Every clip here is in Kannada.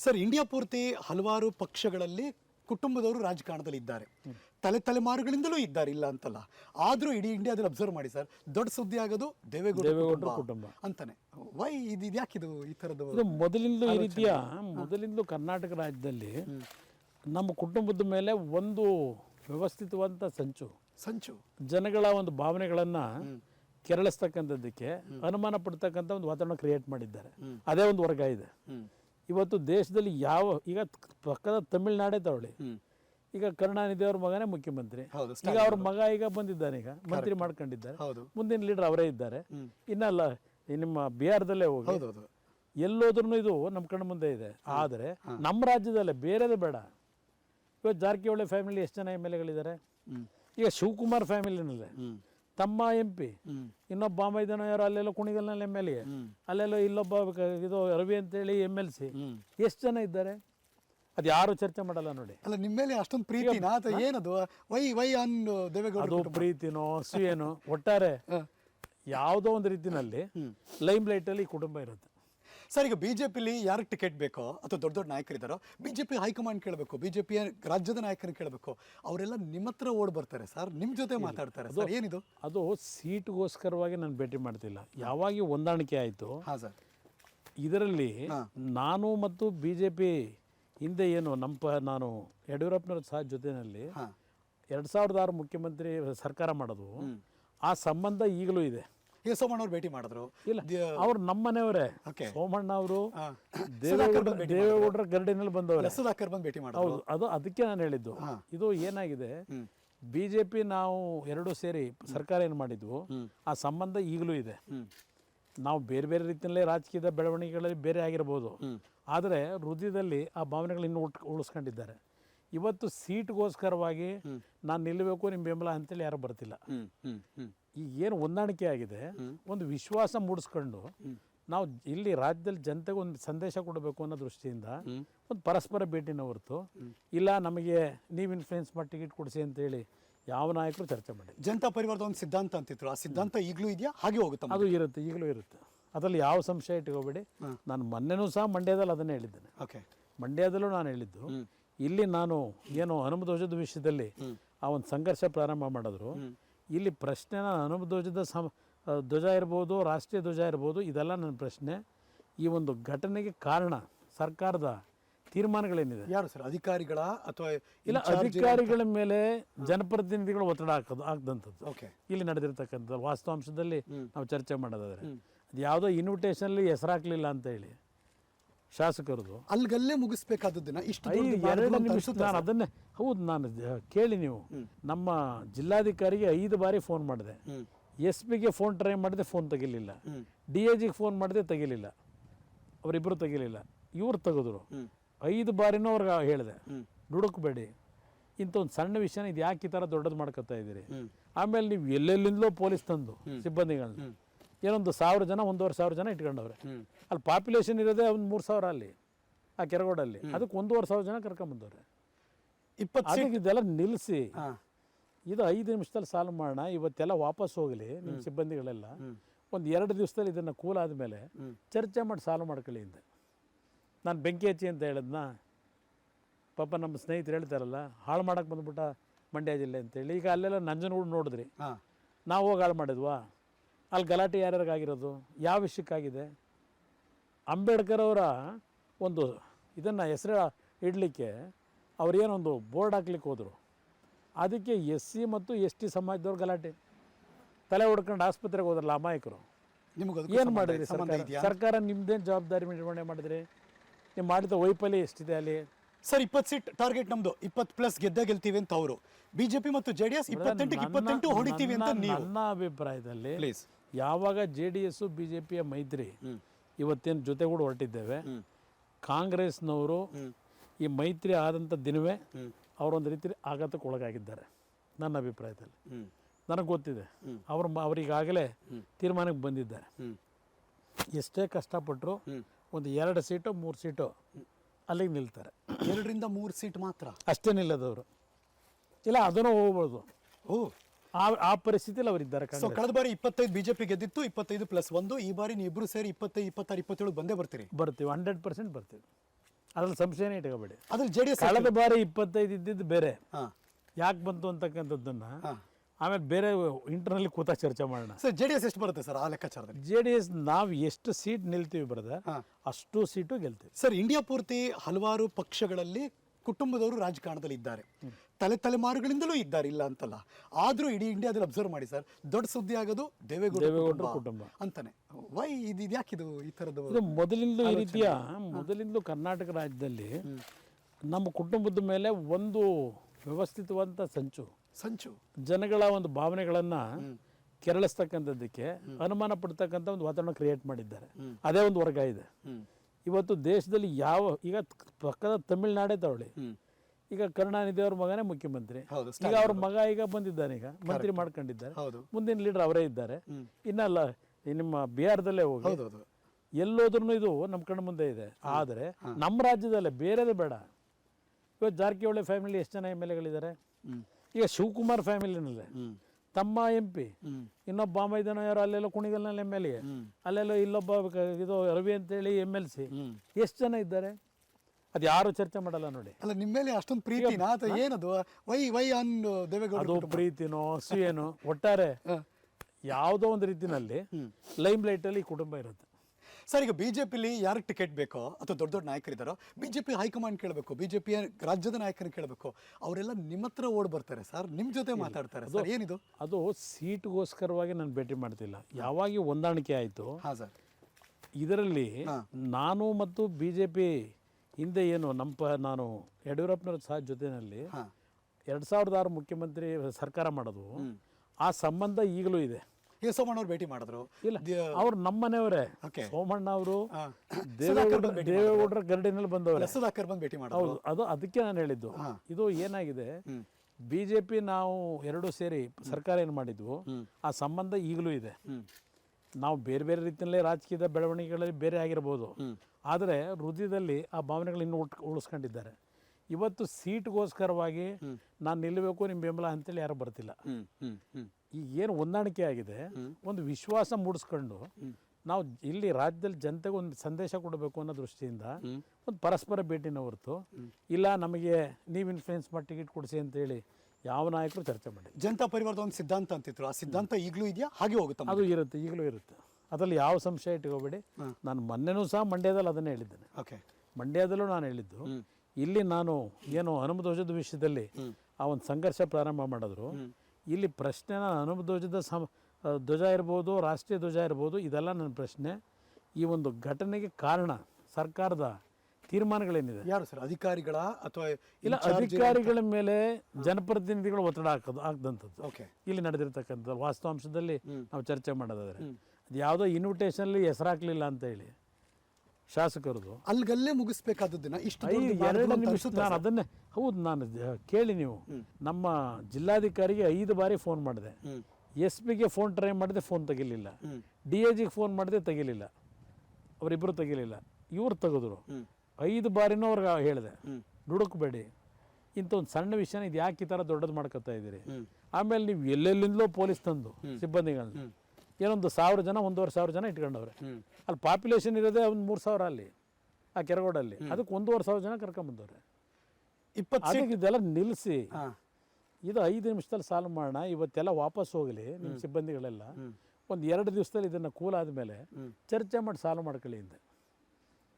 ಸರ್ ಇಂಡಿಯಾ ಪೂರ್ತಿ ಹಲವಾರು ಪಕ್ಷಗಳಲ್ಲಿ ಕುಟುಂಬದವರು ರಾಜಕಾರಣದಲ್ಲಿ ಇದ್ದಾರೆ ತಲೆ ತಲೆಮಾರುಗಳಿಂದಲೂ ಇದ್ದಾರೆ ಇಲ್ಲ ಅಂತಲ್ಲ. ಆದರೂ ಇಡೀ ಇಂಡಿಯಾದಲ್ಲಿ ಅಬ್ಸರ್ವ್ ಮಾಡಿ ಸರ್ ದೊಡ್ಡ ಸುದ್ದಿ ಆಗೋದು ದೇವೇಗೌಡ ಕುಟುಂಬ. ಅಂತಾನೆ. ವೈ ಇದು ಯಾಕಿದು ಈ ಥರದ್ದು ಮೊದಲಿಂದಲೂ ಈ ರೀತಿಯ ಮೊದಲಿಂದಲೂ ಕರ್ನಾಟಕ ರಾಜ್ಯದಲ್ಲಿ ನಮ್ಮ ಕುಟುಂಬದ ಮೇಲೆ ಒಂದು ವ್ಯವಸ್ಥಿತವಾದಂಥ ಸಂಚು. ಸಂಚು. ಜನಗಳ ಒಂದು ಭಾವನೆಗಳನ್ನು ಕೆರಳಿಸ್ತಕ್ಕಂಥದ್ದಕ್ಕೆ ಅನುಮಾನ ಪಡ್ತಕ್ಕಂಥ ಒಂದು ವಾತಾವರಣ ಕ್ರಿಯೇಟ್ ಮಾಡಿದ್ದಾರೆ. ಅದೇ ಒಂದು ವರ್ಗ ಇದೆ. ಇವತ್ತು ದೇಶದಲ್ಲಿ ಯಾವ ಈಗ ಪಕ್ಕದ ತಮಿಳ್ನಾಡೇ ತಗೊಳ್ಳಿ. ಈಗ ಕರುಣಾನಿಧಿ ಅವ್ರ ಮಗನೇ ಮುಖ್ಯಮಂತ್ರಿ. ಈಗ ಅವ್ರ ಮಗ ಈಗ ಬಂದಿದ್ದಾನೆ ಈಗ ಮಂತ್ರಿ ಮಾಡ್ಕೊಂಡಿದ್ದಾರೆ. ಮುಂದಿನ ಲೀಡರ್ ಅವರೇ ಇದ್ದಾರೆ. ಇನ್ನಲ್ಲ ನಿಮ್ಮ ಬಿಹಾರದಲ್ಲೇ ಹೋಗಿ. ಎಲ್ಲೋದ್ರೂ ಇದು ನಮ್ಮ ಕಣ್ಣು ಮುಂದೆ ಇದೆ. ಆದರೆ ನಮ್ಮ ರಾಜ್ಯದಲ್ಲೇ ಬೇರೆದೇ ಬೇಡ. ಇವತ್ತು ಜಾರಕಿಹೊಳಿ ಫ್ಯಾಮಿಲಿ ಎಷ್ಟು ಜನ ಎಂ ಎಲ್ ಎಗಳಿದ್ದಾರೆ? ಈಗ ಶಿವಕುಮಾರ್ ಫ್ಯಾಮಿಲಿನಲ್ಲೇ ತಮ್ಮ ಎಂ ಪಿ ಇನ್ನೊಬ್ಬ ಬಾಂಬೈದನ ಯಾರು ಅಲ್ಲೆಲ್ಲೋ ಕುಣಿಗಲ್ನಲ್ಲಿ ಎಂ ಎಲ್ ಎ ಅಲ್ಲೆಲ್ಲ ಇಲ್ಲೊಬ್ಬ ಇದು ರವಿ ಅಂತೇಳಿ ಎಂ ಎಲ್ ಸಿ ಎಷ್ಟು ಜನ ಇದ್ದಾರೆ? ಅದು ಯಾರು ಚರ್ಚೆ ಮಾಡಲ್ಲ ನೋಡಿ. ಅಲ್ಲ ನಿಮ್ಮ ಮೇಲೆ ಅಷ್ಟೊಂದು ಅಥವಾ ಏನದು? ವೈ ವೈ ಅನ್ ದೇವೇಗೌಡ ಅದು ಪ್ರೀತಿನೋ ಏನು ಒಟ್ಟಾರೆ ಯಾವುದೋ ಒಂದು ರೀತಿನಲ್ಲಿ ಲೈಮ್ ಲೈಟಲ್ಲಿ ಈ ಕುಟುಂಬ ಇರುತ್ತೆ. ಸರ್ ಈಗ ಬಿಜೆಪಿಲಿ ಯಾರಿಗೆ ಟಿಕೆಟ್ ಬೇಕೋ ಅಥವಾ ದೊಡ್ಡ ದೊಡ್ಡ ನಾಯಕರಿದ್ದಾರೋ ಬಿಜೆಪಿ ಹೈಕಮಾಂಡ್ ಕೇಳಬೇಕು ಬಿಜೆಪಿಯ ರಾಜ್ಯದ ನಾಯಕರನ್ನ ಕೇಳಬೇಕು ಅವರೆಲ್ಲ ನಿಮ್ಮ ಹತ್ರ ಓಡ್ ಬರ್ತಾರೆ ಸರ್ ನಿಮ್ಮ ಜೊತೆ ಮಾತಾಡ್ತಾರೆ ಸರ್ ಏನಿದು? ಅದು ಸೀಟ್ಗೋಸ್ಕರವಾಗಿ ನಾನು ಭೇಟಿ ಮಾಡ್ತಿಲ್ಲ. ಯಾವಾಗ ಹೊಂದಾಣಿಕೆ ಆಯಿತು ಹಾಂ ಸರ್. ಇದರಲ್ಲಿ ನಾನು ಮತ್ತು ಬಿ ಜೆ ಪಿ ಹಿಂದೆ ಏನು ನಮ್ಮ ಪ ನಾನು ಯಡಿಯೂರಪ್ಪನವ್ರ ಸಹ ಜೊತೆಯಲ್ಲಿ ಎರಡು ಸಾವಿರದ ಆರು ಮುಖ್ಯಮಂತ್ರಿ ಸರ್ಕಾರ ಮಾಡೋದು ಆ ಸಂಬಂಧ ಈಗಲೂ ಇದೆ. ಈಗ ಸೋಮಣ್ಣವ್ರು ಭೇಟಿ ಮಾಡಿದ್ರು. ಇಲ್ಲ ಅವ್ರು ನಮ್ಮ ಮನೆಯವರೇ. ಸೋಮಣ್ಣ ಅವರು. ದೇವೇಗೌಡ ದೇವೇಗೌಡರ ಗರಡಿನಲ್ಲಿ ಬಂದವರೇ. ಲಸದಾಕರ್ ಬಂದು ಭೇಟಿ ಮಾಡಿದ್ರು. ಹೌದು ಅದು ಅದಕ್ಕೆ ನಾನು ಹೇಳಿದ್ದು. ಇದು ಏನಾಗಿದೆ ಬಿ ಜೆ ಪಿ ನಾವು ಎರಡು ಸೇರಿ ಸರ್ಕಾರ ಏನು ಮಾಡಿದ್ವು ಆ ಸಂಬಂಧ ಈಗಲೂ ಇದೆ. ನಾವು ಬೇರೆ ಬೇರೆ ರೀತಿಯಲ್ಲೇ ರಾಜಕೀಯದ ಬೆಳವಣಿಗೆಗಳಲ್ಲಿ ಬೇರೆ ಆಗಿರ್ಬೋದು. ಆದರೆ ಹೃದಯದಲ್ಲಿ ಆ ಭಾವನೆಗಳು ಇನ್ನು ಉಟ್ ಉಳಿಸ್ಕೊಂಡಿದ್ದಾರೆ. ಇವತ್ತು ಸೀಟ್ಗೋಸ್ಕರವಾಗಿ ನಾನು ನಿಲ್ಲಬೇಕು ನಿಮ್ಮ ಬೆಂಬಲ ಅಂತೇಳಿ ಯಾರು ಬರ್ತಿಲ್ಲ. ಈಗ ಏನು ಹೊಂದಾಣಿಕೆ ಆಗಿದೆ ಒಂದು ವಿಶ್ವಾಸ ಮೂಡಿಸ್ಕೊಂಡು ನಾವು ಇಲ್ಲಿ ರಾಜ್ಯದಲ್ಲಿ ಜನತೆಗೆ ಒಂದು ಸಂದೇಶ ಕೊಡಬೇಕು ಅನ್ನೋ ದೃಷ್ಟಿಯಿಂದ ಒಂದು ಪರಸ್ಪರ ಭೇಟಿನ ಹೊರತು ಇಲ್ಲ ನಮಗೆ ನೀವು ಇನ್ಫ್ಲೂಯೆನ್ಸ್ ಮಾಡಿ ಟಿಕೆಟ್ ಕೊಡಿಸಿ ಅಂತೇಳಿ ಯಾವ ನಾಯಕರು ಚರ್ಚೆ ಮಾಡಿ ಜನತಾ ಪರಿವಾರದ ಒಂದು ಸಿದ್ಧಾಂತ ಅಂತಿದ್ರು ಆ ಸಿದ್ಧಾಂತ ಈಗಲೂ ಇದೆಯಾ? ಹಾಗೆ ಹೋಗುತ್ತೆ ಅದು ಇರುತ್ತೆ ಈಗಲೂ ಇರುತ್ತೆ. ಅದರಲ್ಲಿ ಯಾವ ಸಂಶಯ ಇಟ್ಕೋಬೇಡಿ. ನಾನು ಮೊನ್ನೆನೂ ಸಹ ಮಂಡ್ಯದಲ್ಲಿ ಅದನ್ನೇ ಹೇಳಿದ್ದೇನೆ. ಓಕೆ. ಮಂಡ್ಯದಲ್ಲೂ ನಾನು ಹೇಳಿದ್ದು ಇಲ್ಲಿ ನಾನು ಏನು ಹನುಮಧ್ವಜದ ವಿಷಯದಲ್ಲಿ ಆ ಒಂದು ಸಂಘರ್ಷ ಪ್ರಾರಂಭ ಮಾಡಿದ್ರು. ಇಲ್ಲಿ ಪ್ರಶ್ನೆನ ಹನುಮಧ್ವಜದ ಸಮ ಧ್ವಜ ಇರ್ಬೋದು ರಾಷ್ಟ್ರೀಯ ಧ್ವಜ ಇರ್ಬೋದು ಇದೆಲ್ಲ ನನ್ನ ಪ್ರಶ್ನೆ. ಈ ಒಂದು ಘಟನೆಗೆ ಕಾರಣ ಸರ್ಕಾರದ ತೀರ್ಮಾನಗಳೇನಿದೆ? ಯಾರು ಸರ್? ಅಧಿಕಾರಿಗಳ ಅಥವಾ ಇಲ್ಲ ಅಧಿಕಾರಿಗಳ ಮೇಲೆ ಜನಪ್ರತಿನಿಧಿಗಳು ಒತ್ತಡ ಹಾಕೋದು ಆಗದಂಥದ್ದು ಓಕೆ. ಇಲ್ಲಿ ನಡೆದಿರ್ತಕ್ಕಂಥ ವಾಸ್ತವಾಂಶದಲ್ಲಿ ನಾವು ಚರ್ಚೆ ಮಾಡೋದಾದರೆ. ಅದು ಯಾವುದೋ ಇನ್ವಿಟೇಷನಲ್ಲಿ ಹೆಸರಾಕ್ಲಿಲ್ಲ ಅಂತ ಹೇಳಿ. ಶಾಸಕರದು. ಅಲ್ಲಿಗಲ್ಲೇ ಮುಗಿಸ್ಬೇಕಾದದ್ದನ್ನ ಇಷ್ಟು ಎರಡು ನಿಮಿಷ ನಾನು ಅದನ್ನೇ ಹೌದು ನಾನು ಕೇಳಿ ನೀವು. ನಮ್ಮ ಜಿಲ್ಲಾಧಿಕಾರಿಗೆ ಐದು ಬಾರಿ ಫೋನ್ ಮಾಡಿದೆ. ಎಸ್ ಪಿಗೆ ಫೋನ್ ಟ್ರೈ ಮಾಡಿದೆ ಫೋನ್ ತೆಗಿಲಿಲ್ಲ. ಡಿ ಎ ಜಿಗೆ ಫೋನ್ ಮಾಡಿದೆ ತೆಗಿಲಿಲ್ಲ. ಅವರಿಬ್ಬರು ತೆಗಿಲಿಲ್ಲ. ಇವ್ರು ತೆಗೆದ್ರು. ಐದು ಬಾರಿನೂ ಅವ್ರಿಗೆ ಹೇಳಿದೆ. ದುಡುಕ್ಬೇಡಿ. ಇಂಥ ಒಂದು ಸಣ್ಣ ವಿಷಯನ ಇದು ಯಾಕೆ ಈ ಥರ ದೊಡ್ಡದು ಮಾಡ್ಕೊತಾ ಇದ್ದೀರಿ? ಆಮೇಲೆ ನೀವು ಎಲ್ಲೆಲ್ಲಿಂದಲೋ ಪೊಲೀಸ್ ತಂದು ಸಿಬ್ಬಂದಿಗಳನ್ನ ಏನೊಂದು ಸಾವಿರ ಜನ ಒಂದೂವರೆ ಸಾವಿರ ಜನ ಇಟ್ಕೊಂಡವ್ರೆ. ಅಲ್ಲಿ ಪಾಪ್ಯುಲೇಷನ್ ಇರೋದೇ ಒಂದು ಮೂರು ಸಾವಿರ ಅಲ್ಲಿ ಆ ಕೆರಗೋಡಲ್ಲಿ. ಅದಕ್ಕೆ ಒಂದೂವರೆ ಸಾವಿರ ಜನ ಕರ್ಕೊಂಬಂದವ್ರೆ ಇಪ್ಪತ್ತು ಇದೆಲ್ಲ ನಿಲ್ಲಿಸಿ ಇದು ಐದು ನಿಮಿಷದಲ್ಲಿ ಸಾಲ್ವ್ ಮಾಡೋಣ ಇವತ್ತೆಲ್ಲ ವಾಪಸ್ ಹೋಗಲಿ ನಿಮ್ಮ ಸಿಬ್ಬಂದಿಗಳೆಲ್ಲ. ಒಂದು ಎರಡು ದಿವಸದಲ್ಲಿ ಇದನ್ನು ಕೂಲ್ ಆದಮೇಲೆ ಚರ್ಚೆ ಮಾಡಿ ಸಾಲ್ವ್ ಮಾಡ್ಕೊಳ್ಳಿ ಹಿಂದೆ ನಾನು ಬೆಂಕಿ ಹಚ್ಚಿ ಅಂತ ಹೇಳಿದ್ನ. ಪಾಪ ನಮ್ಮ ಸ್ನೇಹಿತರು ಹೇಳ್ತಾರಲ್ಲ ಹಾಳು ಮಾಡೋಕೆ ಬಂದ್ಬಿಟ್ಟ ಮಂಡ್ಯ ಜಿಲ್ಲೆ ಅಂತೇಳಿ ಈಗ ಅಲ್ಲೆಲ್ಲ ನಂಜನಗೂಡು ನೋಡಿದ್ರಿ. ನಾವು ಹೋಗಿ ಹಾಳು ಮಾಡಿದ್ವಾ? ಅಲ್ಲಿ ಗಲಾಟೆ ಯಾರ್ಯಾರಿಗಾಗಿರೋದು? ಯಾವ ವಿಷಯಕ್ಕಾಗಿದೆ? ಅಂಬೇಡ್ಕರ್ ಅವರ ಒಂದು ಇದನ್ನು ಹೆಸರು ಇಡಲಿಕ್ಕೆ ಅವ್ರೇನೊಂದು ಬೋರ್ಡ್ ಹಾಕ್ಲಿಕ್ಕೆ ಹೋದರು. ಅದಕ್ಕೆ ಎಸ್ ಸಿ ಮತ್ತು ಎಸ್ ಟಿ ಸಮಾಜದವ್ರು ಗಲಾಟೆ. ತಲೆ ಹೊಡ್ಕೊಂಡು ಆಸ್ಪತ್ರೆಗೆ ಹೋದ್ರಲ್ಲ ಅಮಾಯಕರು. ನಿಮಗೆ ಏನು ಮಾಡಿದ್ರಿ ಸರ್ಕಾರ? ಸರ್ಕಾರ ನಿಮ್ದೇನು ಜವಾಬ್ದಾರಿ ನಿರ್ವಹಣೆ ಮಾಡಿದ್ರಿ? ನೀವು ಮಾಡಿದ ವೈಫಲ್ಯ ಎಷ್ಟಿದೆ ಅಲ್ಲಿ? ಸರ್ ಇಪ್ಪತ್ತು ಸೀಟ್ ಟಾರ್ಗೆಟ್ ನಮ್ದು. ಇಪ್ಪತ್ತು ಪ್ಲಸ್ ಗೆದ್ದ ಗೆಲ್ತೀವಿ ಅಂತ ಅವರು. ಬಿಜೆಪಿ ಮತ್ತು ಜೆಡಿಎಸ್ ಎಸ್ ಇಪ್ಪತ್ತೆಂಟು ಇಪ್ಪತ್ತೆಂಟು ಹೊಡಿತೀವಿ ಅಂತ ನನ್ನ ಅಭಿಪ್ರಾಯದಲ್ಲಿ ಪ್ಲೀಸ್ ಯಾವಾಗ J D S B J ಪಿಯ ಮೈತ್ರಿ ಇವತ್ತೇನು ಜೊತೆಗೂಡು ಹೊರಟಿದ್ದೇವೆ ಕಾಂಗ್ರೆಸ್ನವರು ಈ ಮೈತ್ರಿ ಆದಂಥ ದಿನವೇ ಅವರೊಂದು ರೀತಿ ಆಘಾತಕ್ಕೆ ಒಳಗಾಗಿದ್ದಾರೆ ನನ್ನ ಅಭಿಪ್ರಾಯದಲ್ಲಿ. ನನಗೆ ಗೊತ್ತಿದೆ ಅವರು ಅವರಿಗಾಗಲೇ ತೀರ್ಮಾನಕ್ಕೆ ಬಂದಿದ್ದಾರೆ. ಎಷ್ಟೇ ಕಷ್ಟಪಟ್ಟರು ಒಂದು ಎರಡು ಸೀಟು ಮೂರು ಸೀಟು ಅಲ್ಲಿಗೆ ನಿಲ್ತಾರೆ. ಎರಡರಿಂದ ಮೂರು ಸೀಟ್ ಮಾತ್ರ. ಅಷ್ಟೇ ನಿಲ್ಲದವರು. ಇಲ್ಲ ಅದನ್ನು ಹೋಗ್ಬೋದು. ಓ. ಆ ಆ ಪರಿಸ್ಥಿತಿಯಲ್ಲಿ ಅವರಿದ್ದಾರೆ ಸೊ ಕಳೆದ ಬಾರಿ ಇಪ್ಪತ್ತೈದು ಬಿಜೆಪಿ ಗೆದ್ದಿತ್ತು ಇಪ್ಪತ್ತೈದು ಪ್ಲಸ್ ಒಂದು. ಈ ಬಾರಿ ನೀವು ಇಬ್ರು ಸೇರಿ ಇಪ್ಪತ್ತೈದು ಇಪ್ಪತ್ತಾರು ಇಪ್ಪತ್ತೇಳು ಬಂದೇ ಬರ್ತೀರಿ. ಬರ್ತೀವಿ ಹಂಡ್ರೆಡ್ ಪರ್ಸೆಂಟ್ ಬರ್ತೀವಿ. ಅದ್ರಲ್ಲಿ ಸಂಶಯನೇ ಇಟ್ಕೋಬೇಡಿ. ಅದ್ರಲ್ಲಿ ಜೆ ಡಿ ಎಸ್ ಕಳೆದ ಬಾರಿ ಇಪ್ಪತ್ತೈದು ಇದ್ದಿದ್ದು ಬೇರೆ. ಯಾಕೆ ಬಂತು ಅಂತಕ್ಕಂಥದ್ದನ್ನ ಆಮೇಲೆ ಬೇರೆ ಇಂಟರ್ನಲ್ಲಿ ಕೂತ ಚರ್ಚೆ ಮಾಡೋಣ. ಸರ್ ಜೆ ಡಿ ಎಸ್ ಎಷ್ಟು ಬರುತ್ತೆ ಸರ್ ಆ ಲೆಕ್ಕಾಚಾರದಲ್ಲಿ? ಜೆ ಡಿ ಎಸ್ ನಾವು ಎಷ್ಟು ಸೀಟ್ ನಿಲ್ತೀವಿ ಬರದ ಹಾಂ. ಅಷ್ಟು ಸೀಟು ಗೆಲ್ತೀವಿ. ಸರ್ ಇಂಡಿಯಾ ಪೂರ್ತಿ ಹಲವಾರು ಪಕ್ಷಗಳಲ್ಲಿ ಕುಟುಂಬದವರು ರಾಜಕಾರಣದಲ್ಲಿ ಇದ್ದಾರೆ. ತಲೆ ತಲೆಮಾರುಗಳಿಂದಲೂ ಇದ್ದಾರೆ ಇಲ್ಲ ಅಂತಲ್ಲ. ಆದರೂ ಇಡೀ ಇಂಡಿಯಾದಲ್ಲಿ ಅಬ್ಸರ್ವ್ ಮಾಡಿ ಸರ್ ದೊಡ್ಡ ಸುದ್ದಿ ಆಗೋದು ದೇವೇಗೌಡ ಕುಟುಂಬ ಅಂತಾನೆ. ವೈ ಇದು ಯಾಕಿದು ಈ ಥರದ್ದು ಮೊದಲಿಂದ ಮೊದಲಿಂದಲೂ ಈ ರೀತಿಯ ಮೊದಲಿಂದಲೂ ಕರ್ನಾಟಕ ರಾಜ್ಯದಲ್ಲಿ ನಮ್ಮ ಕುಟುಂಬದ ಮೇಲೆ ಒಂದು ವ್ಯವಸ್ಥಿತವಾದಂಥ ಸಂಚು. ಸಂಚು. ಜನಗಳ ಒಂದು ಭಾವನೆಗಳನ್ನು ಕೆರಳಿಸ್ತಕ್ಕಂಥದ್ದಕ್ಕೆ ಅನುಮಾನ ಪಡ್ತಕ್ಕಂಥ ಒಂದು ವಾತಾವರಣ ಕ್ರಿಯೇಟ್ ಮಾಡಿದ್ದಾರೆ. ಅದೇ ಒಂದು ವರ್ಗ ಇದೆ. ಇವತ್ತು ದೇಶದಲ್ಲಿ ಯಾವ ಈಗ ಪಕ್ಕದ ತಮಿಳ್ನಾಡೇ ತಗೊಳ್ಳಿ ಈಗ ಕರುಣಾನಿಧಿ ಅವ್ರ ಮಗನೇ ಮುಖ್ಯಮಂತ್ರಿ. ಈಗ ಅವ್ರ ಮಗ ಈಗ ಬಂದಿದ್ದಾನೆ ಈಗ ಮಂತ್ರಿ ಮಾಡ್ಕೊಂಡಿದ್ದಾರೆ. ಮುಂದಿನ ಲೀಡರ್ ಅವರೇ ಇದ್ದಾರೆ. ಇನ್ನಲ್ಲ ನಿಮ್ಮ ಬಿಹಾರದಲ್ಲೇ ಹೋಗಿ. ಎಲ್ಲೋದ್ರೂ ಇದು ನಮ್ಮ ಕಣ್ಣು ಮುಂದೆ ಇದೆ. ಆದರೆ ನಮ್ಮ ರಾಜ್ಯದಲ್ಲೇ ಬೇರೆದೇ ಬೇಡ. ಇವತ್ತು ಜಾರಕಿಹೊಳಿ ಫ್ಯಾಮಿಲಿ ಎಷ್ಟು ಜನ ಎಂ ಎಲ್ ಎಗಳಿದ್ದಾರೆ? ಈಗ ಶಿವಕುಮಾರ್ ಫ್ಯಾಮಿಲಿನಲ್ಲೇ ತಮ್ಮ ಎಂ ಪಿ ಇನ್ನೊಬ್ಬ ಬಾಮೈದನೋ ಅಲ್ಲೆಲ್ಲ ಅಲ್ಲೆಲ್ಲೋ ಕುಣಿಗಲ್ನಲ್ಲಿ ಎಂ ಎಲ್ ಎ ಅಲ್ಲೆಲ್ಲ ಇಲ್ಲೊಬ್ಬ ಇದು ರವಿ ಅಂತೇಳಿ ಎಂ ಎಲ್ ಸಿ ಎಷ್ಟು ಜನ ಇದ್ದಾರೆ? ಅದು ಯಾರು ಚರ್ಚೆ ಮಾಡಲ್ಲ ನೋಡಿ. ಅಲ್ಲ ನಿಮ್ಮ ಮೇಲೆ ಅಷ್ಟೊಂದು ಪ್ರೀತಿನಾ? ಅಥವಾ ಏನದು? ವೈ ವೈ ಅನ್ ದೇವೇಗೌಡ ಅದು ಪ್ರೀತಿನೋ ಏನೋ ಒಟ್ಟಾರೆ ಯಾವುದೋ ಒಂದು ರೀತಿನಲ್ಲಿ ಲೈಮ್ ಲೈಟಲ್ಲಿ ಈ ಕುಟುಂಬ ಇರುತ್ತೆ. ಸರ್ ಈಗ ಬಿಜೆಪಿಲಿ ಯಾರಿಗೆ ಟಿಕೆಟ್ ಬೇಕೋ ಅಥವಾ ದೊಡ್ಡ ದೊಡ್ಡ ನಾಯಕರಿದ್ದಾರೋ ಬಿಜೆಪಿ ಹೈಕಮಾಂಡ್ ಕೇಳಬೇಕು ಬಿಜೆಪಿಯ ರಾಜ್ಯದ ನಾಯಕರನ್ನ ಕೇಳಬೇಕು. ಅವರೆಲ್ಲ ನಿಮ್ಮ ಹತ್ರ ಓಡ್ ಬರ್ತಾರೆ ಸರ್ ನಿಮ್ಮ ಜೊತೆ ಮಾತಾಡ್ತಾರೆ ಸರ್ ಏನಿದು? ಅದು ಸೀಟ್ಗೋಸ್ಕರವಾಗಿ ನಾನು ಭೇಟಿ ಮಾಡ್ತಿಲ್ಲ. ಯಾವಾಗ ಹೊಂದಾಣಿಕೆ ಆಯಿತು? ಹಾಂ ಸರ್. ಇದರಲ್ಲಿ ನಾನು ಮತ್ತು ಬಿ ಜೆ ಪಿ ಹಿಂದೆ ಏನು ನಮ್ಮ ಪ ನಾನು ಯಡಿಯೂರಪ್ಪನವ್ರ ಸಹ ಜೊತೆಯಲ್ಲಿ ಎರಡು ಸಾವಿರದ ಆರು ಮುಖ್ಯಮಂತ್ರಿ ಸರ್ಕಾರ ಮಾಡೋದು ಆ ಸಂಬಂಧ ಈಗಲೂ ಇದೆ. ಈಗ ಸೋಮಣ್ಣವ್ರು ಭೇಟಿ ಮಾಡಿದ್ರು. ಇಲ್ಲ ಅವ್ರು ನಮ್ಮನೆಯವರೇ ಓಕೆ. ಸೋಮಣ್ಣ ಅವರು ದೇವೇಗೌಡ ದೇವೇಗೌಡರ ಗರಡಿನಲ್ಲಿ ಬಂದವರು. ಸುಧಾಕರ್ ಬಂದು ಭೇಟಿ ಮಾಡಿದ್ರು. ಅದು ಅದಕ್ಕೆ ನಾನು ಹೇಳಿದ್ದು. ಇದು ಏನಾಗಿದೆ ಬಿ ಜೆ ಪಿ ನಾವು ಎರಡು ಸೇರಿ ಸರ್ಕಾರ ಏನು ಮಾಡಿದ್ವು ಆ ಸಂಬಂಧ ಈಗಲೂ ಇದೆ. ನಾವು ಬೇರೆ ಬೇರೆ ರೀತಿಯಲ್ಲೇ ರಾಜಕೀಯದ ಬೆಳವಣಿಗೆಗಳಲ್ಲಿ ಬೇರೆ ಆಗಿರ್ಬೋದು. ಆದರೆ ಹೃದಯದಲ್ಲಿ ಆ ಭಾವನೆಗಳು ಇನ್ನು ಉಟ್ ಉಳಿಸ್ಕೊಂಡಿದ್ದಾರೆ. ಇವತ್ತು ಸೀಟ್ಗೋಸ್ಕರವಾಗಿ ನಾನು ನಿಲ್ಲಬೇಕು ನಿಮ್ಮ ಬೆಂಬಲ ಅಂತೇಳಿ ಯಾರು ಬರ್ತಿಲ್ಲ. ಈಗ ಏನು ಹೊಂದಾಣಿಕೆ ಆಗಿದೆ ಒಂದು ವಿಶ್ವಾಸ ಮೂಡಿಸ್ಕೊಂಡು ನಾವು ಇಲ್ಲಿ ರಾಜ್ಯದಲ್ಲಿ ಜನತೆಗೆ ಒಂದು ಸಂದೇಶ ಕೊಡಬೇಕು ಅನ್ನೋ ದೃಷ್ಟಿಯಿಂದ ಒಂದು ಪರಸ್ಪರ ಭೇಟಿನ ಹೊರತು ಇಲ್ಲ ನಮಗೆ ನೀವು ಇನ್ಫ್ಲೂಯೆನ್ಸ್ ಮಾಡಿ ಟಿಕೆಟ್ ಕೊಡಿಸಿ ಅಂತೇಳಿ ಯಾವ ನಾಯಕರು ಚರ್ಚೆ ಮಾಡಿ ಜನತಾ ಪರಿವಾರದ ಒಂದು ಸಿದ್ಧಾಂತ ಅಂತಿದ್ರು ಆ ಸಿದ್ಧಾಂತ ಈಗಲೂ ಇದೆಯಾ? ಹಾಗೆ ಹೋಗುತ್ತೆ ಅದು ಇರುತ್ತೆ ಈಗಲೂ ಇರುತ್ತೆ. ಅದರಲ್ಲಿ ಯಾವ ಸಂಶಯ ಇಟ್ಕೋಬೇಡಿ. ನಾನು ಮೊನ್ನೆನೂ ಸಹ ಮಂಡ್ಯದಲ್ಲಿ ಅದನ್ನೇ ಹೇಳಿದ್ದೇನೆ. ಓಕೆ. ಮಂಡ್ಯದಲ್ಲೂ ನಾನು ಹೇಳಿದ್ದು ಇಲ್ಲಿ ನಾನು ಏನು ಹನುಮಧ್ವಜದ ವಿಷಯದಲ್ಲಿ ಆ ಒಂದು ಸಂಘರ್ಷ ಪ್ರಾರಂಭ ಮಾಡಿದ್ರು. ಇಲ್ಲಿ ಪ್ರಶ್ನೆ ನಾನು ಹನುಮಧ್ವಜದ ಸಮ ಧ್ವಜ ಇರ್ಬೋದು ರಾಷ್ಟ್ರೀಯ ಧ್ವಜ ಇರ್ಬೋದು ಇದೆಲ್ಲ ನನ್ನ ಪ್ರಶ್ನೆ. ಈ ಒಂದು ಘಟನೆಗೆ ಕಾರಣ ಸರ್ಕಾರದ ತೀರ್ಮಾನಗಳೇನಿದೆ? ಯಾರು ಸರ್? ಅಧಿಕಾರಿಗಳ ಅಥವಾ ಇಲ್ಲ ಅಧಿಕಾರಿಗಳ ಮೇಲೆ ಜನಪ್ರತಿನಿಧಿಗಳು ಒತ್ತಡ ಹಾಕೋದು ಹಾಕ್ದಂಥದ್ದು. ಓಕೆ. ಇಲ್ಲಿ ನಡೆದಿರ್ತಕ್ಕಂಥದ್ದು. ವಾಸ್ತವಾಂಶದಲ್ಲಿ ನಾವು ಚರ್ಚೆ ಮಾಡೋದಾದ್ರೆ. ಅದು ಯಾವುದೋ ಇನ್ವಿಟೇಷನಲ್ಲಿ ಹೆಸರಾಕ್ಲಿಲ್ಲ ಅಂತ ಹೇಳಿ. ಶಾಸಕರದು. ಅಲ್ಲಿಗಲ್ಲೇ ಮುಗಿಸ್ಬೇಕಾದದ್ದನ್ನ ಇಷ್ಟು ದಿನ ಎರಡು ಮಾಡೋದು ಅಂತ ನಿಮಿಷ ಅನ್ಸುತ್ತಾ ನಾನು ಅದನ್ನೇ ಹೌದು ನಾನು ಜ- ಕೇಳಿ ನೀವು. ನಮ್ಮ ಜಿಲ್ಲಾಧಿಕಾರಿಗೆ ಐದು ಬಾರಿ ಫೋನ್ ಮಾಡಿದೆ. ಹ್ಮ್. ಎಸ್ ಪಿಗೆ ಫೋನ್ ಟ್ರೈ ಮಾಡಿದೆ ಫೋನ್ ತೆಗಿಲಿಲ್ಲ. ಡಿ ಎ ಜಿಗೆ ಫೋನ್ ಮಾಡಿದೆ ತೆಗಿಲಿಲ್ಲ. ಅವರಿಬ್ಬರು ತೆಗಿಲಿಲ್ಲ. ಇವ್ರು ತೆಗೆದ್ರು. ಐದು ಬಾರಿನೂ ಅವ್ರಿಗೆ ಹೇಳಿದೆ. ದುಡುಕ್ಬೇಡಿ ಇಂಥ ಒಂದು ಸಣ್ಣ ವಿಷಯನ ಇದು ಯಾಕೆ ಈ ಥರ ದೊಡ್ಡದು ಮಾಡ್ಕೊತಾ ಇದ್ದೀರಿ? ಆಮೇಲೆ ನೀವು ಎಲ್ಲೆಲ್ಲಿಂದಲೋ ಪೊಲೀಸ್ ತಂದು ಸಿಬ್ಬಂದಿಗಳನ್ನ ಏನೊಂದು ಸಾವಿರ ಜನ ಒಂದೂವರೆ ಸಾವಿರ ಜನ ಇಟ್ಕೊಂಡವ್ರೆ. ಅಲ್ಲಿ ಪಾಪ್ಯುಲೇಷನ್ ಇರೋದೇ ಒಂದು ಮೂರು ಸಾವಿರ ಅಲ್ಲಿ ಆ ಕೆರಗೋಡಲ್ಲಿ. ಅದಕ್ಕೆ ಒಂದೂವರೆ ಸಾವಿರ ಜನ ಕರ್ಕೊಂಬಂದವ್ರೆ. ಇಪ್ಪತ್ತು ಇದೆಲ್ಲ ನಿಲ್ಲಿಸಿ. ಇದು ಐದು ನಿಮಿಷದಲ್ಲಿ ಸಾಲ್ವ್ ಮಾಡೋಣ ಇವತ್ತೆಲ್ಲ ವಾಪಸ್ ಹೋಗಲಿ ನಿಮ್ಮ ಸಿಬ್ಬಂದಿಗಳೆಲ್ಲ. ಒಂದು ಎರಡು ದಿವಸದಲ್ಲಿ ಇದನ್ನು ಕೂಲ್ ಆದಮೇಲೆ ಚರ್ಚೆ ಮಾಡಿ ಸಾಲ್ವ್ ಮಾಡ್ಕೊಳ್ಳಿ ಹಿಂದೆ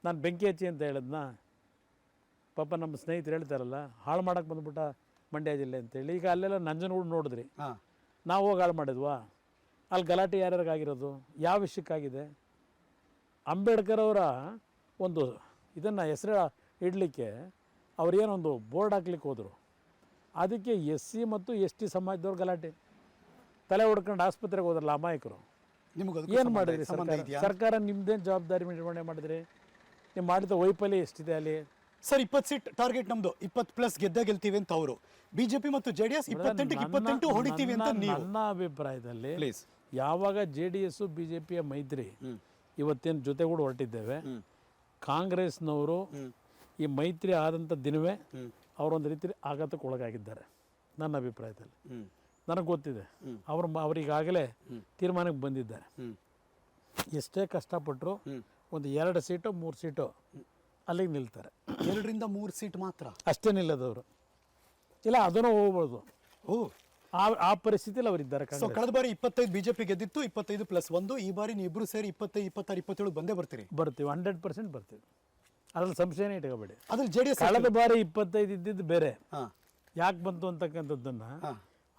ನಾನು ಬೆಂಕಿ ಹಚ್ಚಿ ಅಂತ ಹೇಳಿದ್ನ? ಪಾಪ ನಮ್ಮ ಸ್ನೇಹಿತರು ಹೇಳ್ತಾರಲ್ಲ ಹಾಳು ಮಾಡಕ್ಕೆ ಬಂದ್ಬಿಟ್ಟ ಮಂಡ್ಯ ಜಿಲ್ಲೆ ಅಂತೇಳಿ. ಈಗ ಅಲ್ಲೆಲ್ಲ ನಂಜನಗೂಡು ನೋಡಿದ್ರಿ. ನಾವು ಹೋಗಿ ಹಾಳು ಮಾಡಿದ್ವಾ? ಅಲ್ಲಿ ಗಲಾಟೆ ಯಾರ್ಯಾರಿಗಾಗಿರೋದು ಯಾವ ವಿಷಯಕ್ಕಾಗಿದೆ? ಅಂಬೇಡ್ಕರ್ ಅವರ ಒಂದು ಇದನ್ನು ಹೆಸರು ಇಡಲಿಕ್ಕೆ ಅವ್ರೇನೊಂದು ಬೋರ್ಡ್ ಹಾಕ್ಲಿಕ್ಕೆ ಹೋದರು. ಅದಕ್ಕೆ ಎಸ್ ಸಿ ಮತ್ತು ಎಸ್ ಟಿ ಸಮಾಜದವ್ರು ಗಲಾಟೆ. ತಲೆ ಹೊಡ್ಕೊಂಡು ಆಸ್ಪತ್ರೆಗೆ ಹೋದ್ರಲ್ಲ ಅಮಾಯಕರು. ನಿಮಗೆ ಏನು ಮಾಡಿದ್ರಿ ಸರ್ಕಾರ? ಸರ್ಕಾರ ನಿಮ್ದೇನು ಜವಾಬ್ದಾರಿ ನಿರ್ವಹಣೆ ಮಾಡಿದ್ರಿ? ನೀವು ಮಾಡಿದ ವೈಫಲ್ಯ ಎಷ್ಟಿದೆ ಅಲ್ಲಿ? ಸರ್ ಇಪ್ಪತ್ತು ಸೀಟ್ ಟಾರ್ಗೆಟ್ ನಮ್ದು. ಇಪ್ಪತ್ತು ಪ್ಲಸ್ ಗೆದ್ದ ಗೆಲ್ತೀವಿ ಅಂತ ಅವರು. ಬಿಜೆಪಿ ಮತ್ತು ಜೆಡಿಎಸ್ ಡಿ ಎಸ್ ಇಪ್ಪತ್ತೆಂಟು ಹೊಡಿತೀವಿ ಅಂತ ನನ್ನ ಅಭಿಪ್ರಾಯದಲ್ಲಿ ಪ್ಲೀಸ್ ಯಾವಾಗ J D S B J ಪಿಯ ಮೈತ್ರಿ ಇವತ್ತೇನು ಜೊತೆಗೂಡಿ ಹೊರಟಿದ್ದೇವೆ ಕಾಂಗ್ರೆಸ್ನವರು ಈ ಮೈತ್ರಿ ಆದಂಥ ದಿನವೇ ಅವರೊಂದು ರೀತಿ ಆಘಾತಕ್ಕೆ ಒಳಗಾಗಿದ್ದಾರೆ ನನ್ನ ಅಭಿಪ್ರಾಯದಲ್ಲಿ. ನನಗೆ ಗೊತ್ತಿದೆ ಅವರು ಅವರಿಗಾಗಲೇ ತೀರ್ಮಾನಕ್ಕೆ ಬಂದಿದ್ದಾರೆ. ಎಷ್ಟೇ ಕಷ್ಟಪಟ್ಟರು ಒಂದು ಎರಡು ಸೀಟು ಮೂರು ಸೀಟು ಅಲ್ಲಿಗೆ ನಿಲ್ತಾರೆ. ಎರಡರಿಂದ ಮೂರು ಸೀಟ್ ಮಾತ್ರ. ಅಷ್ಟೇ ನಿಲ್ಲದವರು. ಇಲ್ಲ ಅದನ್ನು ಹೋಗ್ಬೋದು. ಓ. ಆ ಆ ಪರಿಸ್ಥಿತಿಯಲ್ಲಿ ಅವರಿದ್ದಾರೆ ಸೊ ಕಳೆದ ಬಾರಿ ಇಪ್ಪತ್ತೈದು ಬಿಜೆಪಿ ಗೆದ್ದಿತ್ತು ಇಪ್ಪತ್ತೈದು ಪ್ಲಸ್ ಒಂದು. ಈ ಬಾರಿ ನೀವು ಇಬ್ರು ಸೇರಿ ಇಪ್ಪತ್ತೈದು ಇಪ್ಪತ್ತಾರು ಇಪ್ಪತ್ತೇಳು ಬಂದೇ ಬರ್ತೀರಿ. ಬರ್ತೀವಿ ಹಂಡ್ರೆಡ್ ಪರ್ಸೆಂಟ್ ಬರ್ತೀವಿ. ಅದ್ರಲ್ಲಿ ಸಂಶಯನೇ ಇಟ್ಕೋಬೇಡಿ. ಅದ್ರಲ್ಲಿ ಜೆ ಡಿ ಎಸ್ ಕಳೆದ ಬಾರಿ ಇಪ್ಪತ್ತೈದು ಇದ್ದಿದ್ದು ಬೇರೆ. ಯಾಕೆ ಬಂತು ಅಂತಕ್ಕಂಥದ್ದನ್ನು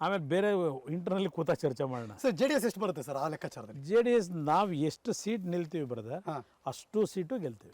ಆಮೇಲೆ ಬೇರೆ ಇಂಟರ್ನಲ್ಲಿ ಕೂತ ಚರ್ಚೆ ಮಾಡೋಣ. ಸರ್ ಜೆ ಡಿ ಎಸ್ ಎಷ್ಟು ಬರುತ್ತೆ ಸರ್ ಆ ಲೆಕ್ಕಾಚಾರದಲ್ಲಿ? ಜೆ ಡಿ ಎಸ್ ನಾವು ಎಷ್ಟು ಸೀಟ್ ನಿಲ್ತೀವಿ ಬರದ ಅಷ್ಟು ಸೀಟು ಗೆಲ್ತೀವಿ.